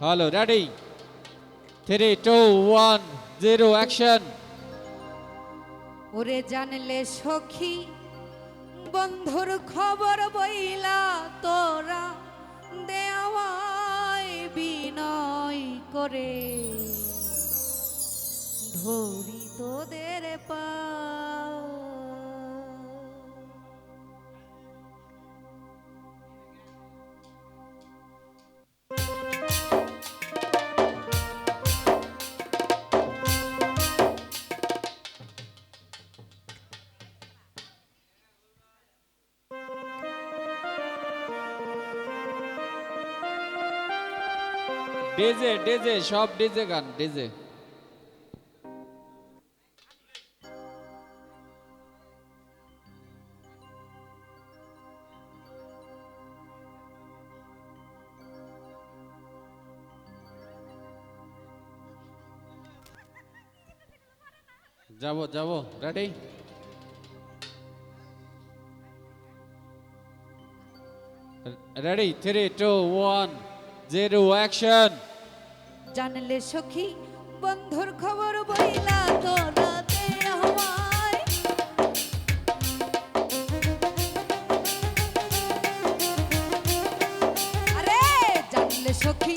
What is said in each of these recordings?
Hello, ready? Three, two, one, zero, action. ওরে জানলে সখী বন্ধুর খবর বইলা তোরা দেওয়ায় বিনয় করে ধরি তোদের পা ডিজে ডিজে, সব ডিজে গান, ডিজে। যাব যাব ready ready three two one zero action জানলে সখী বন্ধুর খবর বইলা তো রাতে সখী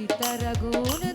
সীতারা গুণ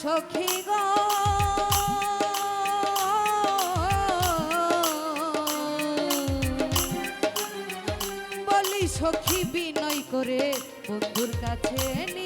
সখী সখী বিনয় করে বন্ধুর কাছে নিয়ে